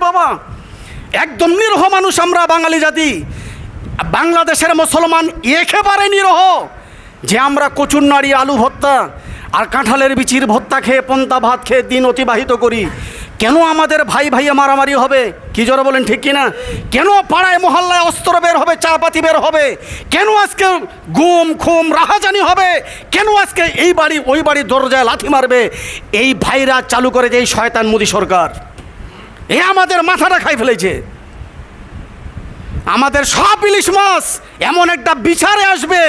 বাবা। একদম নিরহ মানুষ আমরা বাঙালি জাতি। বাংলাদেশের মুসলমান একেবারে নিরহ। যে আমরা কচুর নাড়ি, আলু ভর্তা আর কাঁঠালের বিচির ভর্তা খেয়ে, পন্তা ভাত খেয়ে দিন অতিবাহিত করি। কেন আমাদের ভাই ভাইয়ে মারামারি হবে? কি জোরে বলেন, ঠিক কিনা? কেন পাড়ায়, মহল্লায় অস্ত্র বের হবে, চাপাতি বের হবে? কেন আজকে গুম, খুম, রাহাজানি হবে? কেন আজকে এই বাড়ি, ওই বাড়ি দরজায় লাথি মারবে? এই ভাইরা চালু করে যে এই শয়তান মোদী সরকার। এ আমাদের মাথাটা খাই ফেলেছে। আমাদের সব ইলিশ মাছ এমন একটা বিচারে আসবে।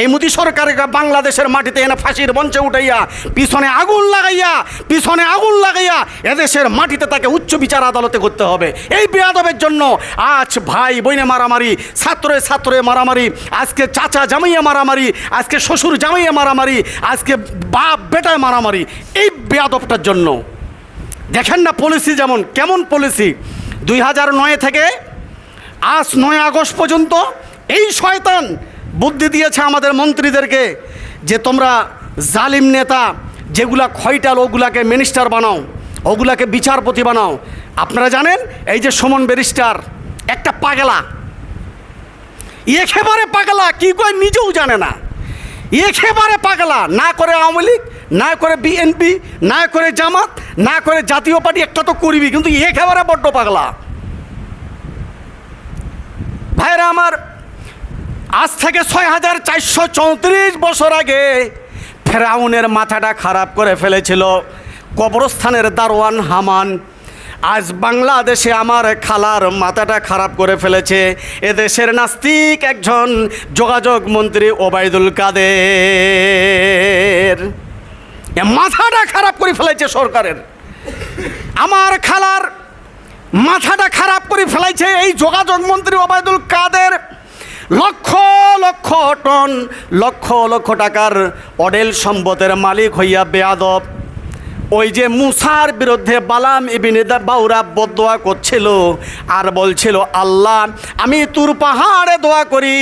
এই মোদী সরকারের বাংলাদেশের মাটিতে এনে ফাঁসির মঞ্চে উঠাইয়া, পিছনে আগুন লাগাইয়া, পিছনে আগুন লাগাইয়া এদেশের মাটিতে তাকে উচ্চ বিচার আদালতে করতে হবে। এই বেয়াদবের জন্য আজ ভাই বইনে মারামারি, ছাত্রে ছাত্রে মারামারি, আজকে চাচা জামাইয়া মারামারি, আজকে শ্বশুর জামাইয়া মারামারি, আজকে বাপ বেটায় মারামারি, এই বেয়াদবটার জন্য। দেখেন না পলিসি যেমন, কেমন পলিসি? দুই হাজার নয় থেকে আজ নয় আগস্ট পর্যন্ত এই শয়তান বুদ্ধি দিয়েছে আমাদের মন্ত্রীদেরকে যে তোমরা জালিম নেতা, যেগুলা খয়টাল, ওগুলাকে মিনিস্টার বানাও, ওগুলাকে বিচারপতি বানাও। আপনারা জানেন, এই যে সুমন ব্যারিস্টার, একটা পাগলা। একেবারে পাগলা, কি কয় নিজেও জানে না। একেবারে পাগলা, না করে আওয়ামী লীগ না করে বিএনপি না করে জামাত, না করে জাতীয় পার্টি, একটা তো করবি, কিন্তু একেবারে বড্ড পাগলা। ভাইরা আমার, আজ থেকে ছয় হাজার চারশো চৌত্রিশ বছর আগে ফেরাউনের মাথাটা খারাপ করে ফেলেছিল কবরস্থানের দারোয়ান হামান। আজ বাংলাদেশে আমার খালার মাথাটা খারাপ করে ফেলেছে। এদেশের নাস্তিক একজন যোগাযোগ মন্ত্রী ওবায়দুল কাদের। এ মাথাটা খারাপ করে ফেলাইছে সরকারের। আমার খালার মাথাটা খারাপ করে ফেলাইছে এই যোগাযোগ মন্ত্রী ওবায়দুল কাদের। লক্ষ লক্ষ টন, লক্ষ লক্ষ টাকার অডেল সম্পদের মালিক হইয়া বেয়াদব। ওই যে মুসার বিরুদ্ধে বালাম ইবিনেদা বাউরা বদোয়া করছিল আর বলছিল, আল্লাহ, আমি তোর পাহাড়ে দোয়া করি।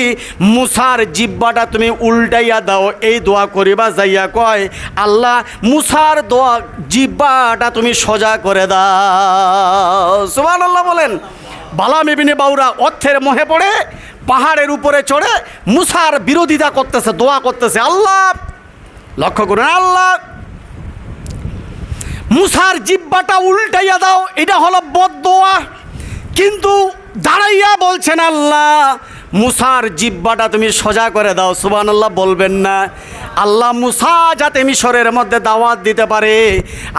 মুসার জিব্বাটা তুমি উল্টাইয়া দাও, এই দোয়া করিবা যাইয়া কয়, আল্লাহ, মুসার দোয়া জিব্বাটা তুমি সোজা করে দাও। সুমান আল্লাহ বলেন। বালাম ইবিনে বাউরা অর্থের মোহে পড়ে, পাহাড়ের উপরে চড়ে মুসার বিরোধিতা করতেছে, দোয়া করতেছে, আল্লাহ, লক্ষ্য করুন, আল্লাহ মুসার জিব্বাটা উল্টাইয়া দাও, এটা হলো বদোয়া কিন্তু দাঁড়াইয়া বলছেন আল্লাহ, মুসার জিব্বাটা তুমি সোজা করে দাও সুবান আল্লাহ বলবেন না। আল্লাহ মুসা যাতে মিশরের মধ্যে দাওয়াত দিতে পারে,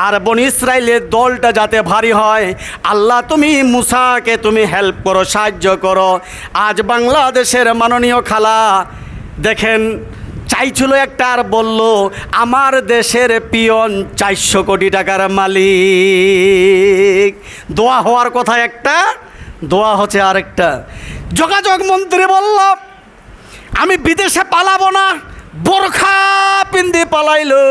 আর বন ইসরায়েলের দলটা যাতে ভারী হয়, আল্লাহ তুমি মুসাকে তুমি হেল্প করো, সাহায্য করো। আজ বাংলাদেশের মাননীয় খালা, দেখেন চাইছিল একটা আর বলল, আমার দেশের পিয়ন চারশো কোটি টাকার মালিক। দোয়া হওয়ার কথা একটা, দোয়া হচ্ছে আরেকটা। যোগাযোগ মন্ত্রী বলল, আমি বিদেশে পালাবো না, বোরখা পিন্দি পালাইলো।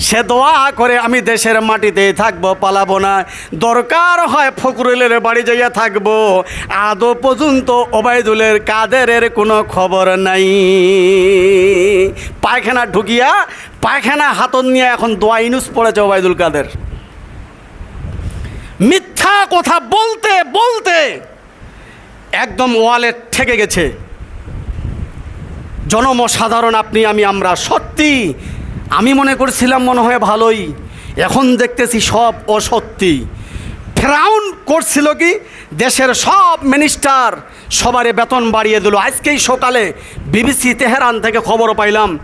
সে দোয়া করে আমি দেশের মাটিতে থাকব, পালাবো না। দরকার হয় ফকরুলের বাড়ি যাইয়া থাকব। আদৌ পর্যন্ত ওবায়দুলের কাদেরের কোনো খবর নাই। পায়খানা ঢুকিয়া, পায়খানা হাতন নিয়ে এখন দোয়া ইনুস পড়েছে ওবায়দুল কাদের। মিথ্যা কথা বলতে বলতে একদম ওয়ালে ঠেকে গেছে। জনমসাধারণ আপনি, আমি, আমরা সত্যি আমি মনে করছিলাম মনে হয় ভালোই। এখন দেখতেছি সব অসত্যি। ফেরাউন করছিল কি? দেশের সব মিনিস্টার সবারে বেতন বাড়িয়ে দিল। আজকেই সকালে বিবিসি তেহরান থেকে খবর পাইলাম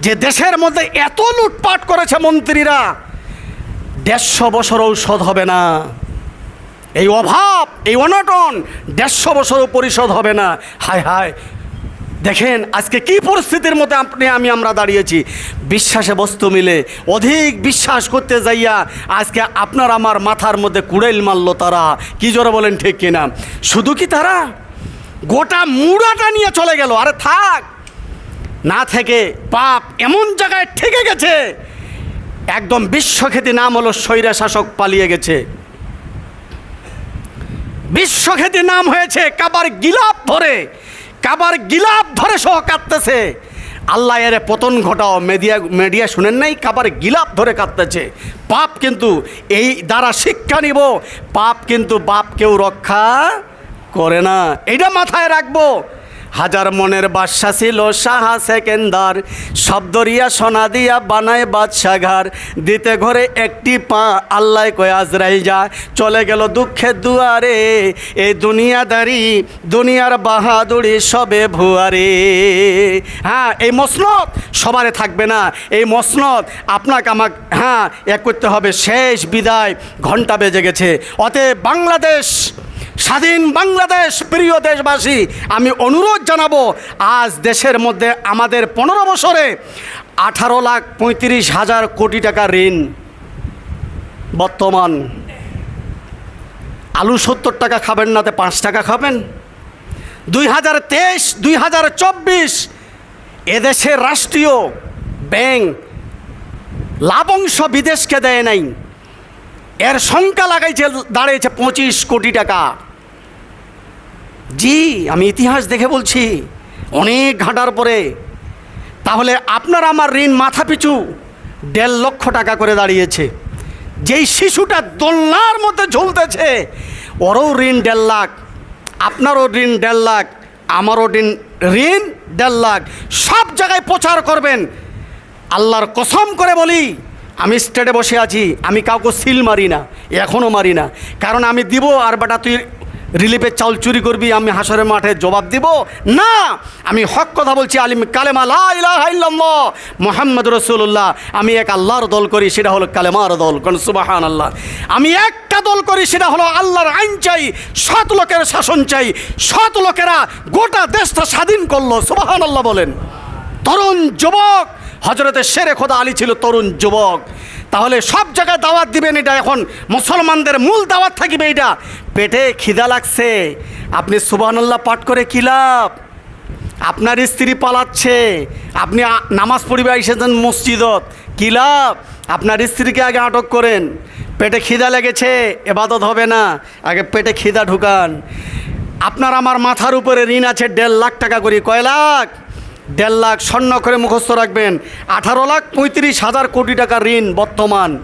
যে দেশের মধ্যে এত লুটপাট করেছে মন্ত্রীরা। দেড়শো বছর ঔষধ হবে না। এই অভাব, এই অনটন দেড়শো বছরও পরিশোধ হবে না। হায় হায় দেখেন আজকে কি পরিস্থিতির মধ্যে আপনি আমি আমরা দাঁড়িয়েছি। বিশ্বাসে বস্তু মিলে, অধিক বিশ্বাস করতে যাইয়া আজকে আপনার আমার মাথার মধ্যে কুড়েল মারল তারা। কি জোরে বলেন ঠিক কিনা? শুধু কি তারা? গোটা মুড়াটা নিয়ে চলে গেল। আরে থাক। না থেকে পাপ এমন জায়গায় ঠেকে গেছে। একদম বিশ্বখ্যাতি নাম হলো স্বৈরা শাসক পালিয়ে গেছে। বিশ্বখ্যাতি নাম হয়েছে কাবার গিলাপ ধরে। কাবার গিলাপ ধরে সহ কাঁদতেছে। আল্লাহ এর পতন ঘটাও। মিডিয়া মিডিয়া শুনেন নাই? কাবার গিলাপ ধরে কাঁদতেছে। পাপ কিন্তু এই দ্বারা শিক্ষা নিব। পাপ কিন্তু বাপ কেউ রক্ষা করে না। এটা মাথায় রাখব। হাজার মনের বাদশা ছিল সাহা সেকেন্দার। শব্দরিয়া সোনা দিয়া বানায় বাদশাঘর দিতে ঘরে একটি পা, আল্লাহ কয়, আজরাইল যা। চলে গেল দুঃখের দুয়ারে। এই দুনিয়াদারি, দুনিয়ার বাহাদুরি সবে ভুয়ারে। হ্যাঁ এই মসনত সবারে থাকবে না। এই মসনত আপনাকে আমাকে হ্যাঁ এক করতে হবে। শেষ বিদায়, ঘণ্টা বেজে গেছে। অতএব বাংলাদেশ স্বাধীন বাংলাদেশ, প্রিয় দেশবাসী, আমি অনুরোধ জানাব, আজ দেশের মধ্যে আমাদের পনেরো বছরে আঠারো লাখ পঁয়ত্রিশ হাজার কোটি টাকা ঋণ। বর্তমান আলু সত্তর টাকা খাবেন না, তো পাঁচ টাকা খাবেন। দুই হাজার তেইশ, দুই হাজার চব্বিশ এদেশের রাষ্ট্রীয় ব্যাংক লাভংশ বিদেশকে দেয় নাই। এর সংখ্যা লাগাইছে, দাঁড়িয়েছে পঁচিশ কোটি টাকা। জি, আমি ইতিহাস দেখে বলছি। অনেক ঘাটার পরে। তাহলে আপনার আমার ঋণ মাথা পিছু দেড় লক্ষ টাকা করে দাঁড়িয়েছে। যেই শিশুটা দোলনার মধ্যে ঝুলতেছে, ওরও ঋণ দেড় লাখ, আপনারও ঋণ দেড় লাখ, আমারও ঋণ ঋণ দেড় লাখ, সব জায়গায় প্রচার করবেন। আল্লাহর কসম করে বলি, আমি স্টেটে বসে আছি, আমি কাউকে সিল মারি না এখনও মারি না। কারণ আমি দিব আর বেটা তুই রিলিফের চাউল চুরি করবি, আমি হাসরের মাঠে জবাব দিব, না। আমি হক কথা বলছি, আলিম কালেমা লাহ মোহাম্মদ রসুল্লাহ আমি এক আল্লাহর দল করি, সেটা হলো কালেমার দল। কোন সুবাহান আল্লাহ আমি একটা দল করি, সেটা হলো আল্লাহর আইন চাই সৎ লোকের শাসন চাই সৎ লোকেরা গোটা দেশটা স্বাধীন করল সুবাহান আল্লাহ বলেন। তরুণ যুবক হজরতে শেরে খোদা আলী ছিল তরুণ যুবক। তাহলে সব জায়গায় দাওয়াত দিবেন এটা এখন। মুসলমানদের মূল দাওয়াত থাকিবে এটা। পেটে খিদা লাগছে। আপনি সুবহানাল্লাহ পাঠ করে কি লাভ? আপনার স্ত্রী পালাচ্ছে। আপনি নামাজ পড়িবে এসেছেন মসজিদত। কি লাভ? আপনার স্ত্রীকে আগে আটক করেন। পেটে খিদা লেগেছে, এবাদত হবে না। আগে পেটে খিদা ঢুকান। আপনার আমার মাথার উপরে ঋণ আছে দেড় লাখ টাকা করে। কয় লাখ? দেড় লাখ স্বর্ণ করে মুখস্থ রাখবেন। আঠারো লাখ পঁয়ত্রিশ হাজার কোটি টাকা ঋণ বর্তমান।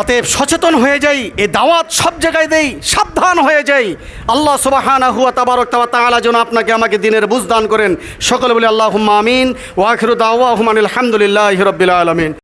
অতএব সচেতন হয়ে যাই, এ দাওয়াত সব জায়গায় দেই, সাবধান হয়ে যাই। আল্লাহ সুবাহান আহুয়া তাবারক তাবা তাহলে যেন আপনাকে আমাকে দিনের বুঝদান করেন। সকলে বলে আল্লাহ আমিন। ওয়াখিরু দাওয়া হুমান আলহামদুলিল্লাহ হিরবিল্লা আলমিন।